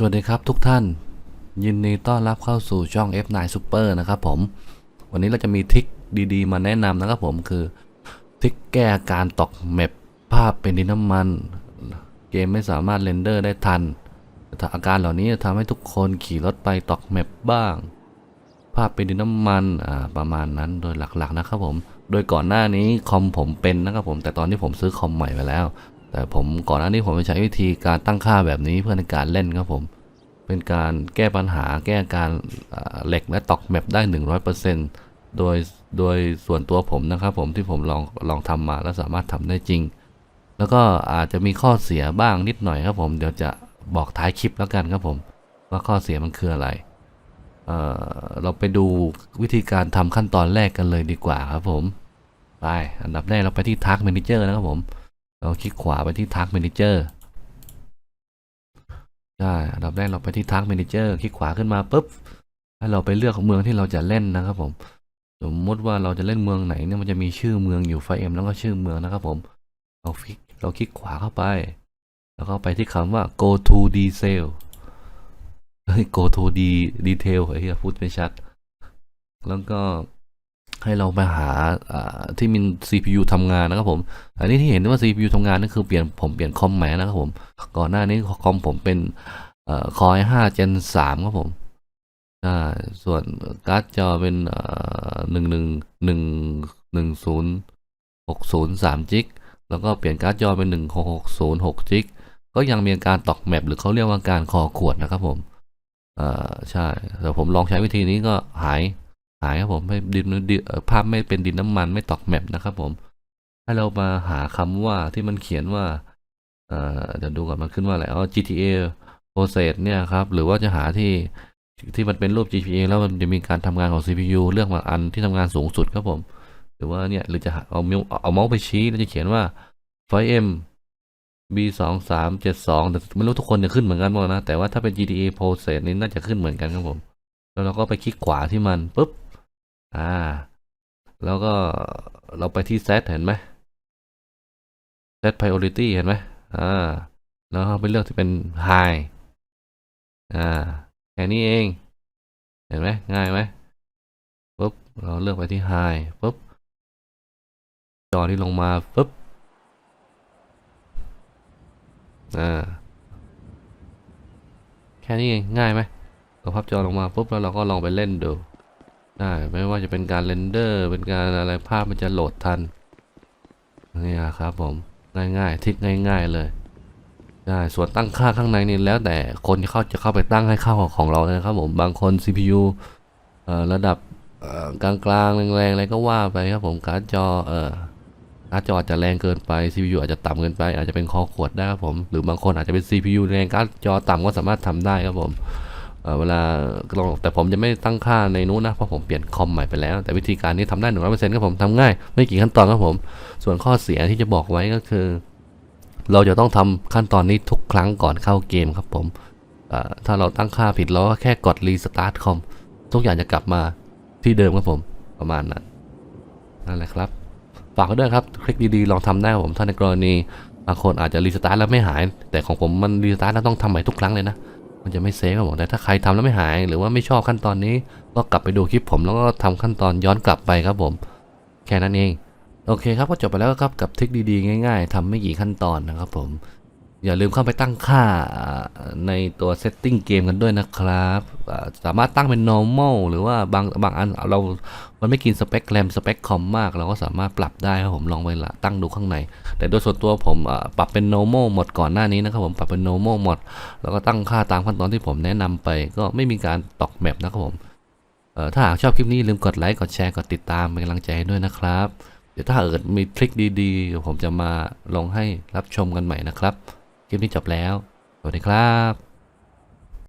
สวัสดีครับทุกท่าน ยินดีต้อนรับเข้าสู่ช่อง F9 Super นะครับผม วันนี้เราจะมีทริคดีๆ มาแนะนำนะครับผมคือทริคแก้อาการตกแมปภาพเป็นดินน้ำมัน เกมไม่สามารถเรนเดอร์ได้ทัน อาการเหล่านี้จะทำให้ทุกคนขี่รถไปตกแมปบ้าง ภาพเป็นดินน้ำมันประมาณนั้นโดยหลักๆนะครับผม โดยก่อนหน้านี้คอมผมเป็นนะครับผมแต่ตอนนี้ผมซื้อคอมใหม่ไปแล้ว แต่ผมก่อนหน้านี้ผมใช้วิธีการตั้งค่าแบบนี้เพื่อในการเล่นครับผม เป็นการแก้ปัญหาแก้การเหล็กและตอกแมปได้ 100%โดยโดยส่วนตัวผมนะครับผมที่ผมลองลองทำมาแล้วสามารถทำได้จริง แล้วก็อาจจะมีข้อเสียบ้างนิดหน่อยครับผมเดี๋ยวจะบอกท้ายคลิปแล้วกันครับผม ว่าข้อเสียมันคืออะไรเเราไปดูวิธีการทำขั้นตอนแรกกันเลยดีกว่าครับผม ไป อันดับแรกเราไปที่ Task Manager นะครับผม เราคลิกขวาไปที่ Task Manager ใช่อันดับแรกเราไปที่ Task Manager คลิกขวาขึ้นมาปุ๊บ ให้เราไปเลือกเมืองที่เราจะเล่นนะครับผม สมมติว่าเราจะเล่นเมืองไหนเนี่ยมันจะมีชื่อเมืองอยู่ไฟเอ็มแล้วก็ชื่อเมืองนะครับผม เราคลิกเราคลิกขวาเข้าไป แล้วก็ไปที่คำว่า go to detail เฮ้ย go to d detail เฮ้ยพูดไม่ชัด แล้วก็ ให้เราไปหาที่มี CPU ทำงานนะครับผม อันนี้ที่เห็นว่า CPU ทำงานนั่นคือเปลี่ยนผมเปลี่ยนคอมใหม่นะครับผม ก่อนหน้านี้คอมผมเป็นเอ่อ Core i5 Gen 3ครับผมส่วนการ์ดจอเป็นหนึ่งหนึ่งหนึ่งหนึ่งศูนย์หกศูนย์สามจิก แล้วก็เปลี่ยนการ์ดจอเป็นหนึ่งหกหกศูนย์หกจิก ก็ยังมีการตอกแมปหรือเขาเรียกว่าการคอขวดนะครับผม อ่อใช่ แต่ผมลองใช้วิธีนี้ก็หาย หายครับผมไม่ดินดิเอภาพไม่เป็นดินน้ำมันไม่ตอกแมปนะครับผม ให้เรามาหาคำว่าที่มันเขียนว่าเดี๋ยวดูก่อนมันขึ้นว่าอะไรอ๋อ GTA process เนี่ยครับ หรือว่าจะหาที่ที่มันเป็นรูป GTA แล้วมันจะมีการทำงานของ CPU เลือกมาอันที่ทำงานสูงสุดครับผม หรือว่าเนี่ยหรือจะเอาเมลเอาเมาส์ไปชี้แล้วจะเขียนว่า 5M B สองสามเจ็ดสองแต่ไม่รู้ทุกคนจะขึ้นเหมือนกันหมดนะ แต่ว่าถ้าเป็น GTA process นี่น่าจะขึ้นเหมือนกันครับผม แล้วเราก็ไปคลิกขวาที่มันปุ๊บ อ่า แล้วก็เราไปที่ set เห็นไหม set priority เห็นไหมอ่า แล้วไปเลือกที่เป็น high อ่า แค่นี้เอง เห็นไหม ง่ายไหมปุ๊บ เราเลือกไปที่ high ปุ๊บ จอที่ลงมาปุ๊บ อ่า แค่นี้เอง ง่ายไหมเราพับจอลงมาปุ๊บ แล้วเราก็ลองไปเล่นดู ได้ไม่ว่าจะเป็นการเรนเดอร์ เป็นการอะไรภาพมันจะโหลดทันนี่ครับผมง่ายๆทริกง่าย ๆเลยได้ส่วนตั้งค่าข้างในนี่แล้วแต่คนที่เข้าจะเข้าไปตั้งให้เข้าของเราเลยนะครับผมบางคน CPU ระดับกลางๆแรงๆอะไรก็ว่าไปครับผมการ์ดจอเอ่อการ์ดจออาจจะแรงเกินไป CPU อาจจะต่ำเกินไป อาจจะเป็นคอขวดได้ครับผมหรือบางคนอาจจะเป็น CPU แรงการ์ดจอต่ำก็สามารถทำได้ครับผม เวลาลองแต่ผมจะไม่ตั้งค่าในนู้นนะ เพราะผมเปลี่ยนคอมใหม่ไปแล้ว แต่วิธีการนี้ทำได้หนึ่งร้อยเปอร์เซ็นต์ครับผมทำง่าย ไม่กี่ขั้นตอนครับผม ส่วนข้อเสียที่จะบอกไว้ก็คือ เราจะต้องทำขั้นตอนนี้ทุกครั้งก่อนเข้าเกมครับผมถ้าเราตั้งค่าผิดเราก็แค่กดรีสตาร์ทคอมทุกอย่างจะกลับมาที่เดิมครับผมประมาณนั้นนั่นแหละครับ ฝากไว้ด้วยครับคลิกดีๆลองทำได้ครับผมถ้าในกรณีบางคนอาจจะรีสตาร์ทแล้วไม่หาย แต่ของผมมันรีสตาร์ทแล้วต้องทำใหม่ทุกครั้งเลยนะ มันจะไม่เซฟก็บผมแต่ถ้าใครทำแล้วไม่หาย หรือว่าไม่ชอบขั้นตอนนี้ ก็กลับไปดูคลิปผมแล้วก็ทำขั้นตอนย้อนกลับไปครับผม แค่นั้นเอง โอเคครับก็จบไปแล้วครับกับทริคดีๆ ง่าย ๆทำไม่กี่ขั้นตอนนะครับผม อย่าลืมเข้าไปตั้งค่าในตัว setting เกมกันด้วยนะครับ สามารถตั้งเป็น normal หรือว่าบางบางอันเรา มันไม่กินสเปคแรมสเปคคอมมาก เราก็สามารถปรับได้ครับผมลองไปละตั้งดูข้างใน แต่โดยส่วนตัวผมปรับเป็น normal หมดก่อนหน้านี้นะครับผมปรับเป็น normal หมดแล้วก็ตั้งค่าตามขั้นตอนที่ผมแนะนำไป ก็ไม่มีการตอกแมปนะครับผมถ้าหากชอบคลิปนี้ลืมกดไลค์กดแชร์กดติดตามเป็นกำลังใจให้ด้วยนะครับ เดี๋ยวถ้าเกิดมีทริคดีๆเดี๋ยวผมจะมาลองให้รับชมกันใหม่นะครับ คลิปนี้จบแล้ว สวัสดีครับ